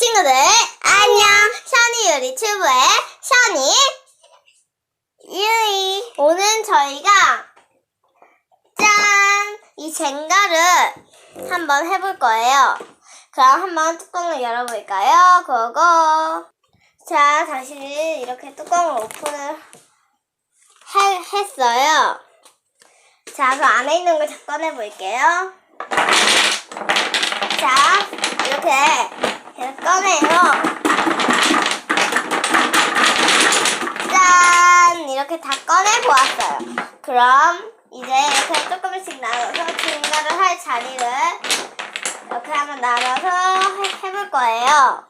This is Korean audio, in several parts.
친구들 안녕. 샤니 요리 튜브의 샤니. 유이. 오늘 저희가 짠! 이 젠가를 한번 해볼 거예요. 그럼 한번 뚜껑을 열어볼까요? 고고! 자 다시 이렇게 뚜껑을 오픈을 해- 했어요. 자 그럼 안에 있는 걸다 꺼내볼게요. 자 이렇게 계속 꺼내요 짠! 이렇게 다 꺼내 보았어요. 그럼 이제 이렇게 조금씩 나눠서 증가를 할 자리를 이렇게 한번 나눠서 해- 해볼 거예요.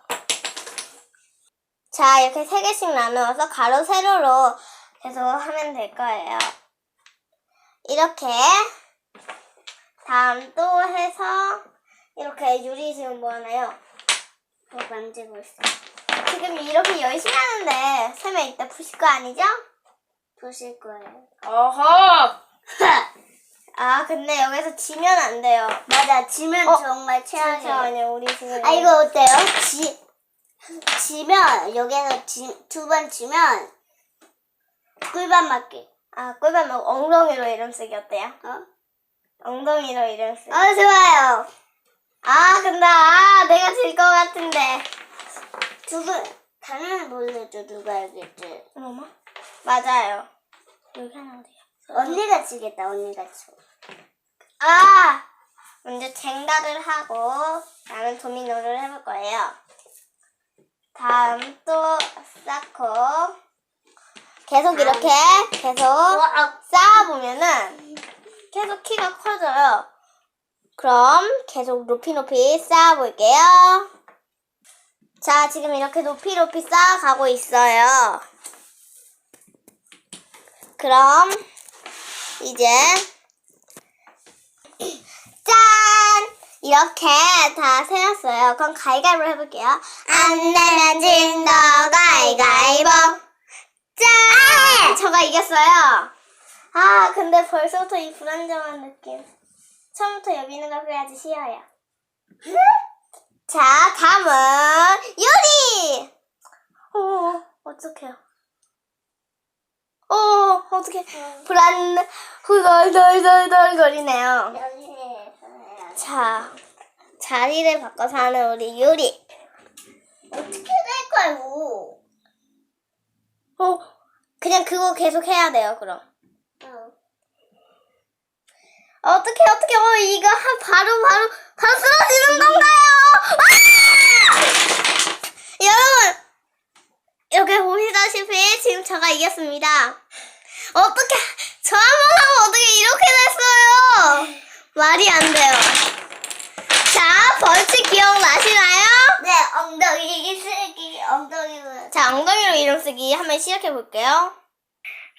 자, 이렇게 세 개씩 나누어서 가로 세로로 계속 하면 될 거예요. 이렇게 다음 또 해서 이렇게 유리 지금 뭐 하나요? 뭐 만지고 있어요. 지금 이렇게 열심히 하는데 설마 이따 부실 거 아니죠? 부실 거예요. 어허! 아 근데 여기서 지면 안 돼요. 맞아, 지면 어, 정말 최악이에요. 잠시만요 우리 지금. 아, 이거 어때요? 지, 지면, 여기서 지, 두번 지면, 꿀밤 맞기. 아 꿀밤 뭐 엉덩이로 이름 쓰기 어때요? 어? 엉덩이로 이름 쓰기. 어, 좋아요. 아 근데 아 내가 질 것 같은데. 두 분, 당연히 모르겠죠, 누가 이길지. 어머 맞아요. 여기 하나 어디야? 언니가 지겠다, 언니가 져. 아 먼저 쟁가를 하고 나는 도미노를 해볼 거예요. 다음 또 쌓고 계속 이렇게 계속 쌓아보면은 계속 키가 커져요. 그럼 계속 높이 높이 쌓아볼게요. 자, 지금 이렇게 높이 높이 쌓아가고 있어요. 그럼 이제 짠! 이렇게 다 세웠어요. 그럼 가위가위로 해볼게요. 안 내면 진다 가위가위보. 짠! 저가 이겼어요. 아, 근데 벌써부터 이 불안정한 느낌. 처음부터 여기 있는 걸 그래야지 쉬어요. 자, 다음은 요리! 오, 어떡해요. 오, 어떡해. 불안, 후덜덜덜덜 거리네요. 자, 자리를 바꿔서 하는 우리 요리. 어떻게 될까요? 어, 그냥 그거 계속 해야 돼요, 그럼. 어. 어떻게, 어떻게, 어, 이거 한, 바로, 바로, 바로 쓰러지는 건가요? 아! 여러분! 이렇게 보시다시피 지금 제가 이겼습니다. 어떻게, 저 한 번 하고 어떻게 이렇게 됐어요? 말이 안 돼요. 자, 벌칙 기억나시나요? 네, 엉덩이 쓰기, 엉덩이로. 자, 엉덩이로 이름 쓰기 한번 시작해 볼게요.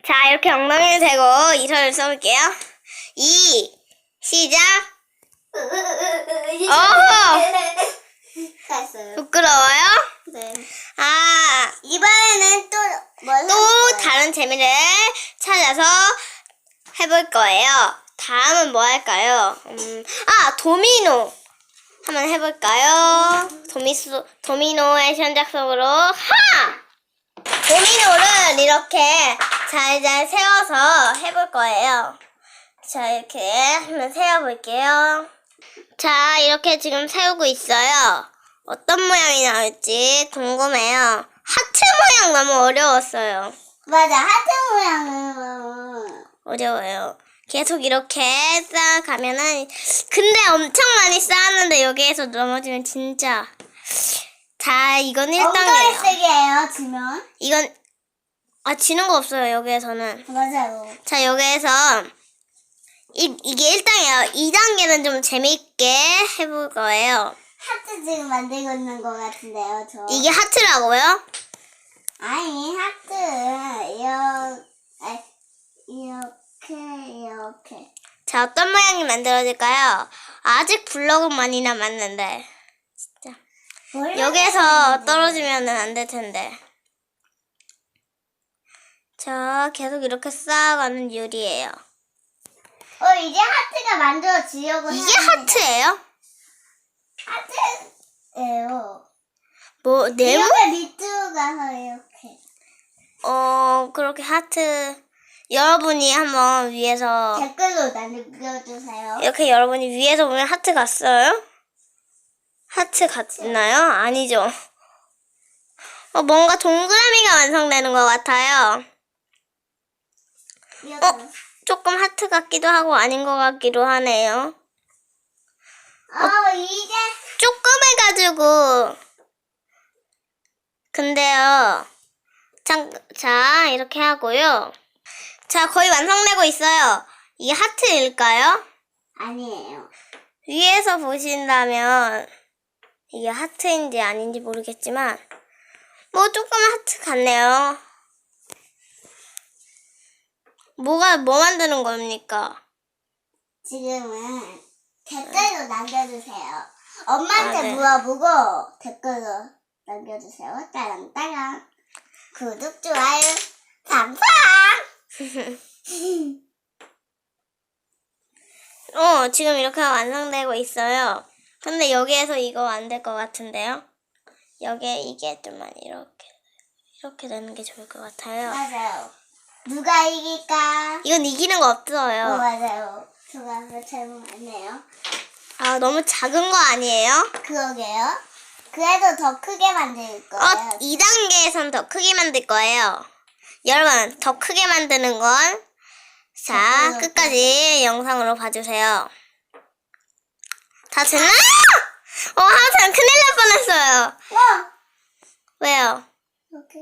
자, 이렇게 엉덩이를 대고 이서를 써볼게요. 이, 시작. 어허! 했어요. 부끄러워요? 네. 아, 이번에는 또, 뭘 또 다른 재미를 찾아서 해볼 거예요. 다음은 뭐 할까요? 음, 아, 도미노. 한번 해볼까요? 도미수, 도미노의 현작성으로, 하! 도미노를 이렇게 잘잘 세워서 해볼 거예요. 자, 이렇게 한번 세워볼게요. 자, 이렇게 지금 세우고 있어요. 어떤 모양이 나올지 궁금해요. 하트 모양 너무 어려웠어요. 맞아, 하트 모양은. 어려워요. 계속 이렇게 쌓아가면은 근데 엄청 많이 쌓았는데 여기에서 넘어지면 진짜 자 이건 엉덩이 1단계예요. 쓰기예요, 지면. 이건 아 지는 거 없어요 여기에서는. 맞아요. 자 여기에서 이, 이게 1단계예요. 2단계는 좀 재밌게 해볼 거예요. 하트 지금 만들고 있는 것 같은데요, 저. 이게 하트라고요? 아니, 하트, 이렇게, 이렇게, 이렇게. 자 어떤 모양이 만들어질까요? 아직 블럭은 많이 남았는데 진짜 뭘 여기에서. 떨어지면 안 될 텐데. 자, 계속 이렇게 쌓아가는 유리예요. 어, 이제 하트가 만들어지려고 이게 하는데. 하트예요? 하트예요. 뭐 네모? 이렇게 밑으로 가서 이렇게. 어 그렇게 하트 여러분이 한번 위에서 댓글로 남겨주세요. 이렇게 여러분이 위에서 보면 하트 갔어요? 하트 갔나요? 아니죠. 어, 뭔가 동그라미가 완성되는 것 같아요. 어? 조금 하트 같기도 하고 아닌 것 같기도 하네요. 어, 이제 조금 해가지고. 근데요. 자, 자, 이렇게 하고요. 자, 거의 완성되고 있어요. 이게 하트일까요? 아니에요. 위에서 보신다면 이게 하트인지 아닌지 모르겠지만 뭐 조금 하트 같네요. 뭐가 뭐 만드는 겁니까? 지금은 댓글로 남겨주세요. 엄마한테 아, 네. 물어보고 댓글로 남겨주세요. 따랑 따랑. 구독, 좋아요, 팡팡! 어, 지금 이렇게 완성되고 있어요. 근데 여기에서 이거 안 될 것 같은데요? 여기에 이게 좀만 이렇게 이렇게 되는 게 좋을 것 같아요. 맞아요. 누가 이길까? 이건 이기는 거 어, 없어요. 맞아요. 제가 잘못 안네요. 아, 너무 작은 거 아니에요? 그러게요. 그래도 더 크게 만들 거예요. 어, 2단계에선 더 크게 만들 거예요. 여러분, 더 크게 만드는 건, 자, 끝까지 영상으로 봐주세요. 다 됐나? 어, 하여튼 큰일 날 뻔했어요. 어! 왜요? 이렇게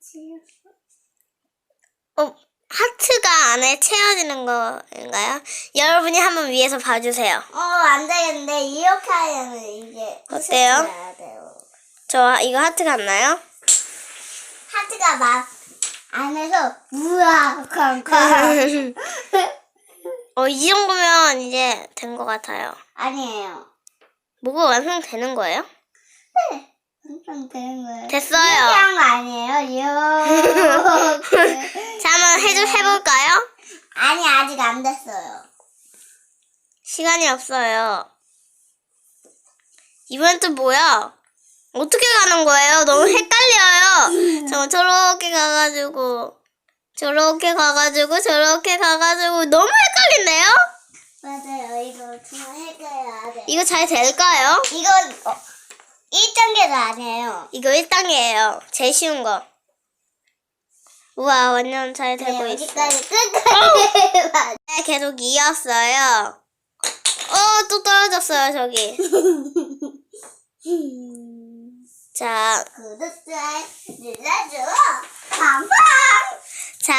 지금 어, 하트가 안에 채워지는 거인가요? 여러분이 한번 위에서 봐주세요. 어, 안 되겠는데, 이렇게 하면 이게. 어때요? 해야 돼요. 저 이거 하트 같나요? 하트가 막, 안에서, 우와, 쾅쾅. 어, 이 정도면 이제 된 것 같아요. 아니에요. 뭐가 완성되는 거예요? 네. 엄청 되는 거예요. 이렇게 됐어요. 한 거 아니에요? 이렇게. 자, 한번 해줘, 해볼까요? 아니, 아직 안 됐어요. 시간이 없어요. 이번엔 또 뭐야? 어떻게 가는 거예요? 너무 헷갈려요. 저 저렇게 가가지고 저렇게 가가지고 저렇게 가가지고 너무 헷갈린데요? 맞아요. 이거 정말 헷갈려야 돼. 이거 잘 될까요? 이건, 어, 1단계도 아니에요. 이거 1단계예요. 제일 쉬운 거. 우와, 완전 잘 되고 네, 있어. 여기까지 끝까지. 맞아. 네, 계속 이었어요. 어, 또 떨어졌어요, 저기. 자, 구독, 좋아요 눌러줘. 팡팡! 자,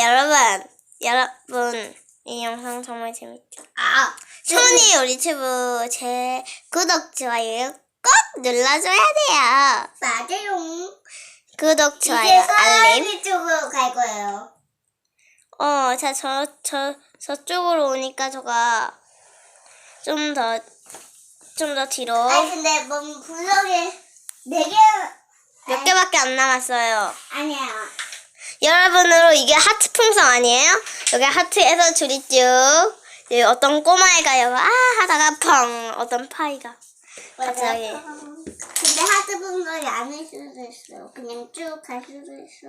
여러분. 여러분, 이 영상 정말 재밌죠? 아, 소니 유튜브 제 구독, 좋아요 꼭 눌러줘야 돼요. 맞아요. 구독, 이제 좋아요, 알림. 사람이 쪽으로 갈 거예요. 어, 자, 저, 저, 저쪽으로 오니까 저가 좀 더, 좀 더 뒤로 아니, 근데 뭔 블럭이 네 개, 몇 개밖에 안 남았어요. 아니야. 여러분으로 이게 하트 풍선 아니에요? 여기 하트에서 줄이 쭉, 여기 어떤 꼬마애가 여기 아 하다가 펑 어떤 파이가 갑자기. 근데 하트 분갈이 아닐 수도 있어요. 그냥 쭉 갈 수도 있어.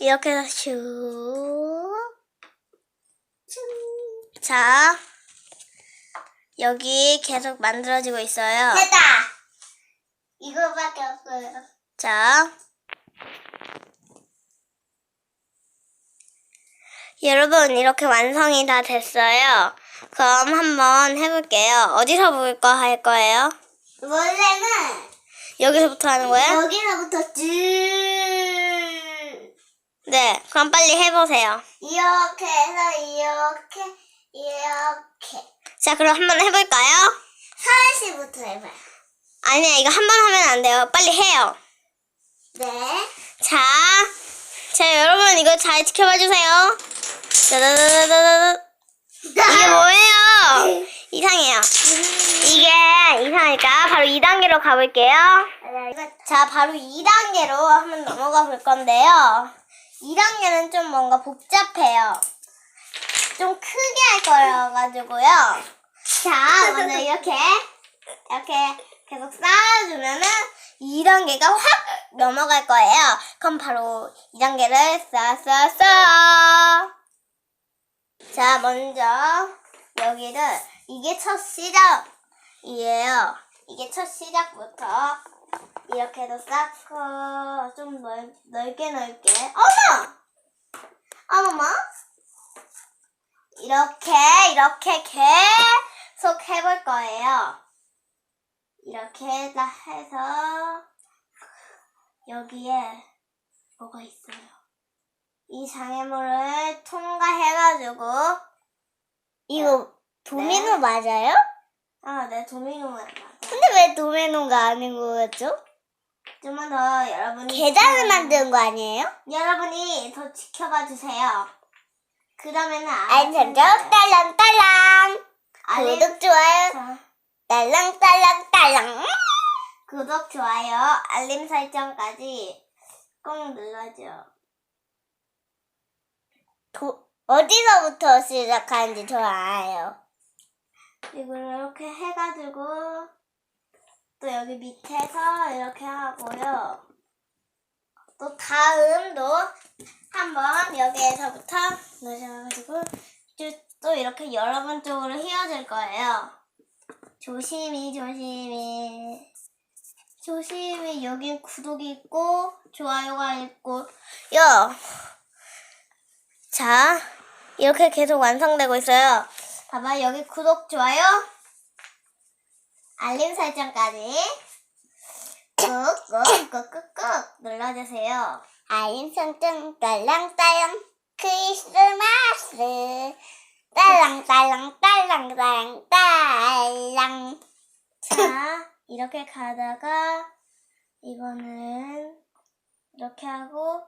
이렇게 해서 슉. 자, 여기 계속 만들어지고 있어요. 됐다! 이거밖에 없어요. 자. 여러분, 이렇게 완성이 다 됐어요. 그럼 한번 해볼게요. 어디서 볼거할 거예요? 원래는 여기서부터 하는 거예요? 여기서부터 쭉 네, 그럼 빨리 해보세요. 이렇게 해서 이렇게 이렇게 자, 그럼 한번 해볼까요? 서현 씨부터 해봐요. 아니야, 이거 한 번 하면 안 돼요. 빨리 해요. 네. 자, 자, 여러분, 이거 잘 지켜봐 주세요. 이게 뭐예요? 이상해요. 이게 이상하니까 바로 2단계로 가볼게요. 자, 바로 2단계로 한번 넘어가 볼 건데요. 2단계는 좀 뭔가 복잡해요. 좀 크게 할 거여가지고요. 자, 먼저 이렇게, 이렇게 계속 쌓아주면은 2단계가 확 넘어갈 거예요. 그럼 바로 2단계를 쏴쏴쏴. 자, 먼저 여기를 이게 첫 시작 이에요. 이게 첫 시작부터 이렇게도 쌓고 좀 넓, 넓게 넓게 어머! 어머머 이렇게 이렇게 계속 해볼 거예요. 이렇게 딱 해서 여기에 뭐가 있어요. 이 장애물을 통과해가지고 이거 도미노 맞아요? 아, 네 도미노만 맞아. 근데 왜 도미노가 아닌 거였죠? 좀만 더 여러분이 계단을 만드는 거 아니에요? 여러분이 더 지켜봐 주세요. 그러면은 알림 설정 딸랑 딸랑 알림 구독 좋아요 자, 딸랑 딸랑 딸랑 구독 좋아요 알림 설정까지 꼭 눌러줘. 도, 어디서부터 시작하는지 저 알아요. 이걸 이렇게 해가지고 또 여기 밑에서 이렇게 하고요. 또 다음도 한번 여기에서부터 넣으셔가지고 쭉또 이렇게 여러분 쪽으로 휘어질 거예요. 조심히 조심히 조심히 여긴 구독이 있고 좋아요가 있고 요. 자 이렇게 계속 완성되고 있어요. 봐봐 여기 구독 좋아요 알림 설정까지 꾹꾹꾹꾹꾹 눌러주세요. 알림 설정 딸랑딸랑 크리스마스 딸랑딸랑 딸랑딸랑 딸랑 자 이렇게 가다가 이거는 이렇게 하고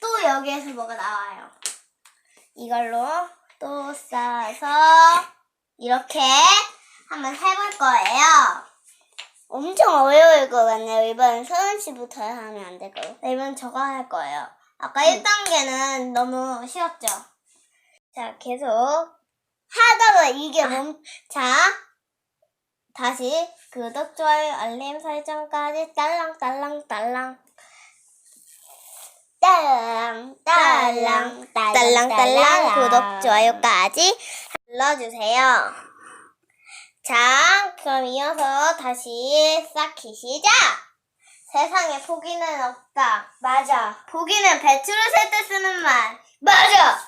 또 여기에서 뭐가 나와요. 이걸로 또 싸서 이렇게 한번 해볼 거예요. 엄청 어려울 것 같네요. 이번엔 서은 씨부터 하면 안 될까요? 네, 이번 저거 할 거예요. 아까 1단계는 너무 쉬웠죠? 자, 계속. 하다가 이게 멈 자, 다시 구독, 좋아요, 알림 설정까지 딸랑딸랑딸랑 딸랑 딸랑 딸랑 딸랑 구독, 좋아요까지 눌러주세요. 자, 그럼 이어서 다시 쌓기 시작! 세상에 포기는 없다. 맞아. 포기는 배추를 셀 때 쓰는 말. 맞아.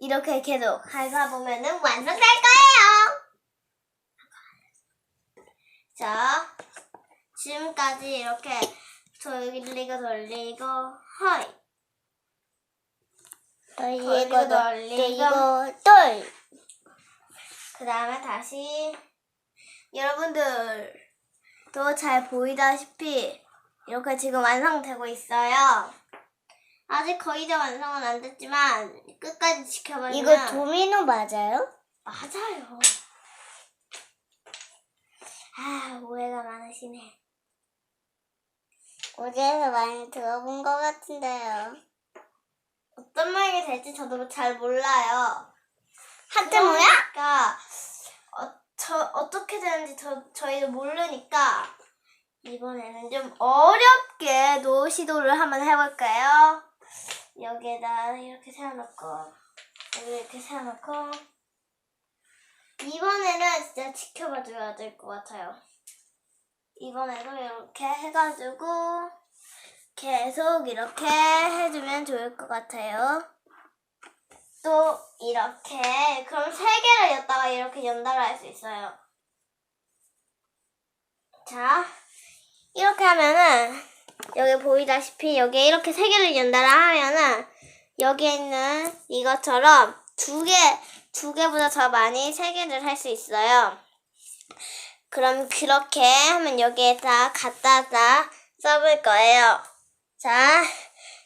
이렇게 계속 하다 보면은 완성될 거예요. 자, 지금까지 이렇게 돌리고 돌리고 돌리고 돌리고 돌리고 돌. 그 다음에 다시 여러분들 또 잘 보이다시피 이렇게 지금 완성되고 있어요. 아직 거의 다 완성은 안 됐지만 끝까지 지켜보면 이거 도미노 맞아요? 맞아요. 아 오해가 많으시네. 어디에서 많이 들어본 것 같은데요. 어떤 말이 될지 저도 잘 몰라요. 하트 모양? 그러니까 어, 저 어떻게 되는지 저 저희도 모르니까 이번에는 좀 어렵게 노 시도를 한번 해볼까요? 여기에다 이렇게 세워놓고 여기 이렇게 세워놓고 이번에는 진짜 지켜봐 줘야 될 것 같아요. 이번에도 이렇게 해가지고 계속 이렇게 해주면 좋을 것 같아요. 또 이렇게 그럼 세 개를 였다가 이렇게 연달아 할 수 있어요. 자 이렇게 하면은 여기 보이다시피 여기에 이렇게 세 개를 연달아 하면은 여기에 있는 이것처럼 두 개, 두 개보다 더 많이 세 개를 할 수 있어요. 그럼 그렇게 하면 여기에다 갖다다 써볼 거예요. 자,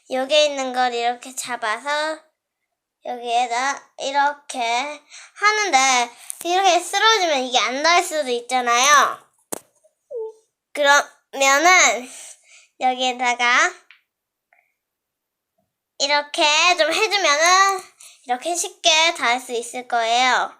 여기에 있는 걸 이렇게 잡아서 여기에다 이렇게 하는데 이렇게 쓰러지면 이게 안 닿을 수도 있잖아요. 그러면은 여기에다가 이렇게 좀 해주면은 이렇게 쉽게 닿을 수 있을 거예요.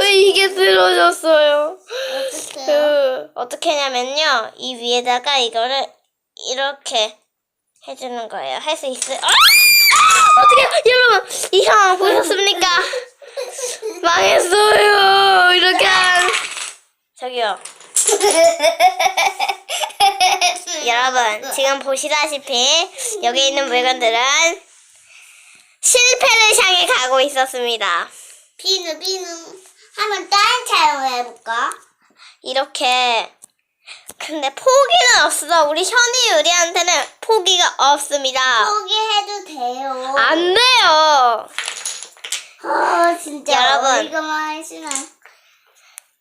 어 이게 쓰러졌어요. 어떡해요? 그 어떻게 하냐면요 이 위에다가 이거를 이렇게 해주는 거예요. 할 수 있어요. 아! 아! 어떻게 여러분 이 상황 보셨습니까? 망했어요. 이렇게 한 저기요. 여러분 지금 보시다시피 여기 있는 물건들은 실패를 향해 가고 있었습니다. 비누 비누 한번 다른 차로 해볼까? 이렇게 근데 포기는 없어. 우리 현이 우리한테는 포기가 없습니다. 포기해도 돼요. 안 돼요. 어, 진짜 여러분.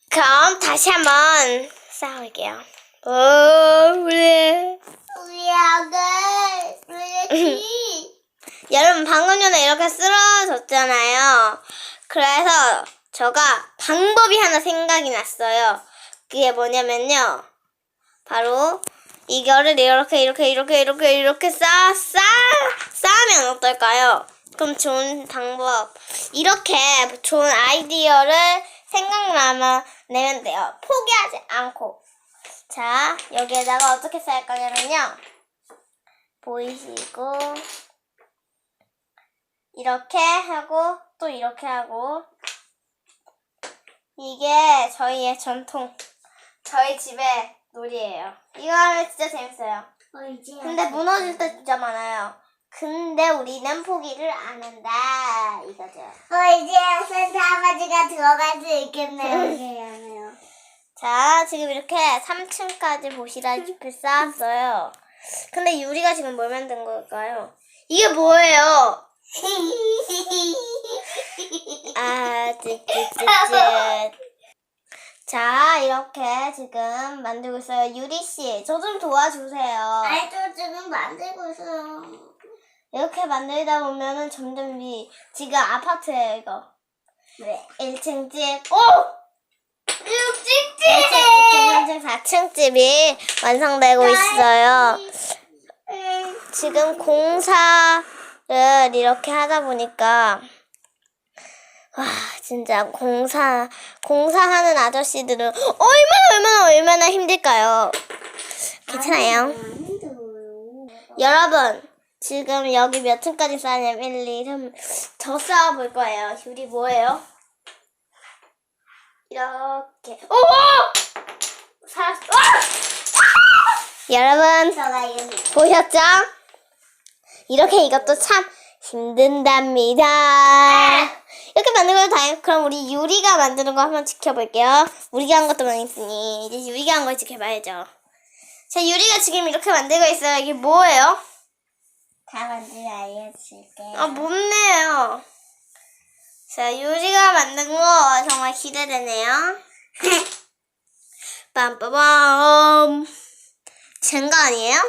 그럼 다시 한번 싸울게요. 어, 우리 우리 아들, 우리 여러분 방금 전에 이렇게 쓰러졌잖아요. 그래서 제가 방법이 하나 생각이 났어요. 그게 뭐냐면요. 바로 이거를 이렇게 이렇게 이렇게 이렇게 이렇게 쌓, 쌓, 쌓으면 어떨까요? 그럼 좋은 방법. 이렇게 좋은 아이디어를 생각나면 내면 돼요. 포기하지 않고. 자, 여기에다가 어떻게 쌓을 거냐면요. 보이시고, 이렇게 하고, 또 이렇게 하고. 이게 저희의 전통, 저희 집의 놀이예요. 이거 하면 진짜 재밌어요. 어, 이제 근데 무너질 때 진짜 많아요. 근데 우리는 포기를 안 한다. 이거죠. 어, 이제 산타 아버지가 들어갈 수 있겠네요. 미안해요. 자, 지금 이렇게 3층까지 보시다시피 쌓았어요. 근데 유리가 지금 뭘 만든 걸까요? 이게 뭐예요? 아, 찌찌찌찌. 자, 이렇게 지금 만들고 있어요. 유리씨, 저 좀 도와주세요. 아이, 저 지금 만들고 있어요. 이렇게 만들다 보면은 점점 이, 지금 아파트예요, 이거. 네. 1층 집. 오! 6층 집! 1층, 2층, 3층, 4층 집이 완성되고 있어요. 지금 공사 를 이렇게 하다 보니까 와 진짜 공사 공사하는 아저씨들은 얼마나 얼마나 얼마나 힘들까요? 괜찮아요. 여러분 지금 여기 몇 층까지 쌓냐면 1, 2, 3, 더 쌓아볼 거예요. 우리 뭐예요? 이렇게 오! 살았어. 아! 여러분 저가 이거 보셨죠? 이렇게 이것도 참 힘든답니다. 이렇게 만든 거 다, 그럼 우리 유리가 만드는 거 한번 지켜볼게요. 우리가 한 것도 망했으니, 이제 유리가 한 걸 지켜봐야죠. 자, 유리가 지금 이렇게 만들고 있어요. 이게 뭐예요? 다 만들어 알려줄게요. 아, 못내요. 자, 유리가 만든 거 정말 기대되네요. 빰빠밤. 젠가 아니에요?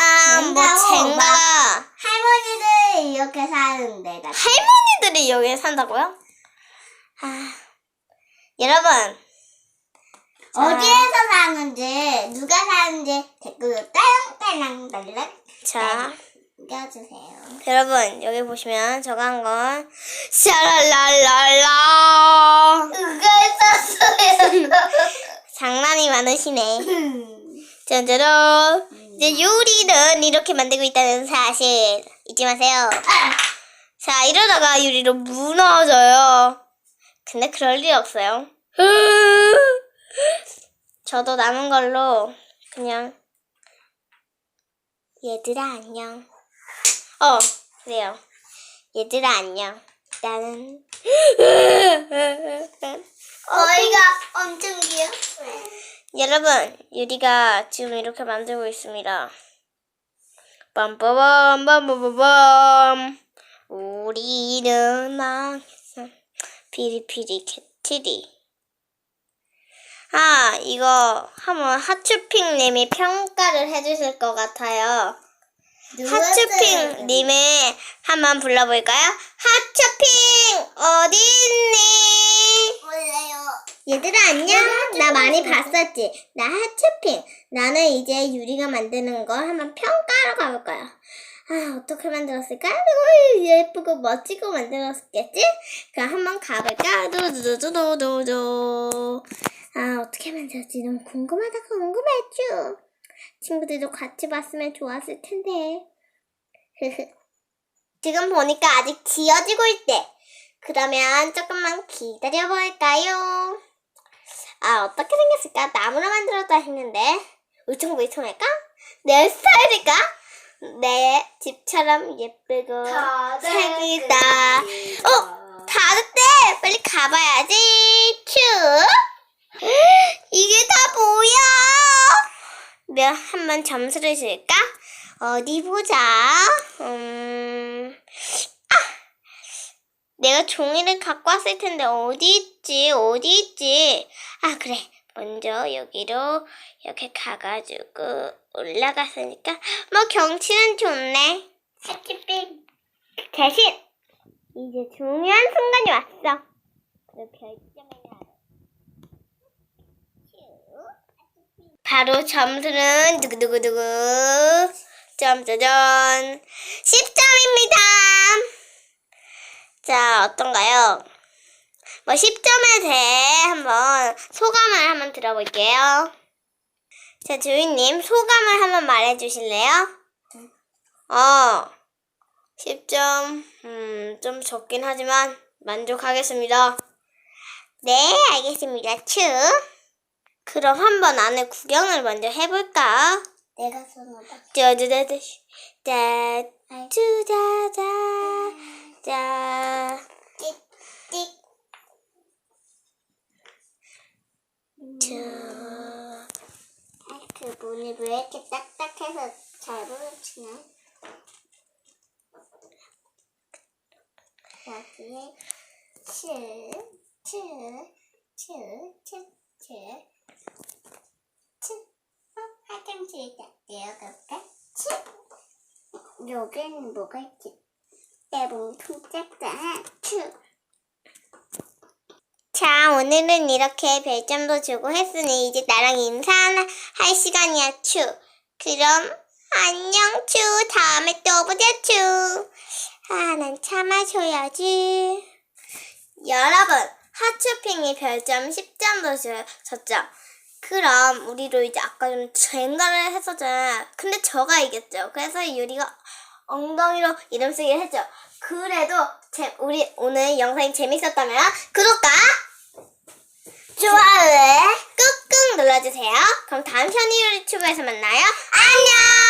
아, 뭐, 젠가가. 할머니들 이렇게 사는 데가 할머니들이 여기에 산다고요? 아, 여러분, 자. 어디에서 사는지 누가 사는지 댓글로 딸랑딸랑 달랑 자, 남겨주세요. 여러분, 여기 보시면 저거 한 건, 샤랄랄랄라. 누가 썼어요? 장난이 많으시네. 짜자잔. 이제 유리는 이렇게 만들고 있다는 사실 잊지 마세요. 자, 이러다가 유리로 무너져요. 근데 그럴 일 없어요. 저도 남은 걸로 그냥 얘들아 안녕. 어, 그래요. 얘들아 안녕. 나는 어이가 엄청 귀여워. 여러분, 유리가 지금 이렇게 만들고 있습니다. 빰빠밤, 빰빠밤. 우리는 망했어. 피리피리 캣티리. 아, 이거 한번 하츄핑님이 평가를 해주실 것 같아요. 하츄핑 님을 한번 불러볼까요? 하츄핑 어디 있니? 몰라요. 얘들아 안녕. 나 많이 봤었지. 나 하츄핑. 나는 이제 유리가 만드는 걸 한번 평가하러 가볼 거야. 아 어떻게 만들었을까? 오, 예쁘고 멋지고 만들었겠지? 그럼 한번 가볼까? 두두두두두두. 아 어떻게 만들었지? 너무 궁금하다 궁금했죠. 친구들도 같이 봤으면 좋았을 텐데. 지금 보니까 아직 지어지고 있대. 그러면 조금만 기다려볼까요? 아, 어떻게 생겼을까? 나무로 만들었다 했는데. 울퉁불퉁할까? 내 스타일일까? 내 집처럼 예쁘고 색이다. 어, 다 됐대! 빨리 가봐야지. 츄! 이게 다 뭐야? 내가 한번 점수를 줄까? 어디 보자. 음, 아! 내가 종이를 갖고 왔을 텐데 어디 있지? 어디 있지? 아 그래. 먼저 여기로 이렇게 가가지고 올라갔으니까 뭐 경치는 좋네. 하트빙 대신 이제 중요한 순간이 왔어. 그 바로 점수는 두구두구두구 점짜잔 10점입니다. 자, 어떤가요? 뭐 10점에 대해 한번 소감을 한번 들어볼게요. 자, 주인님 소감을 한번 말해 주실래요? 어, 10점, 음, 좀 적긴 하지만 만족하겠습니다. 네, 알겠습니다. 츄. 그럼 한번 안에 구경을 먼저 해볼까? 내가 손을 딱. 짜자자자, 짜, 쭈자자, 짜. 띡. 자, 그 문이 왜 이렇게 딱딱해서 잘 부러지나? 여기에 칠, 칠, 칠, 칠, 칠, 칠. 어, 화장실 내려갈까? 칠. 여기는 뭐가 있지? 내 몸통 작다. 칠. 자, 오늘은 이렇게 별점도 주고 했으니 이제 나랑 인사할 시간이야, 추. 그럼 안녕, 추. 다음에 또 보자, 추. 아, 난 참아줘야지. 여러분, 하츄핑이 별점 10점도 줬죠? 그럼 우리도 이제 아까 좀 쟁가를 했었잖아요. 근데 저가 이겼죠. 그래서 유리가 엉덩이로 이름 쓰기를 했죠. 그래도 제, 우리 오늘 영상이 재밌었다면 구독과 좋아요를 꾹꾹 눌러주세요. 그럼 다음 현이 유튜브에서 만나요. 안녕!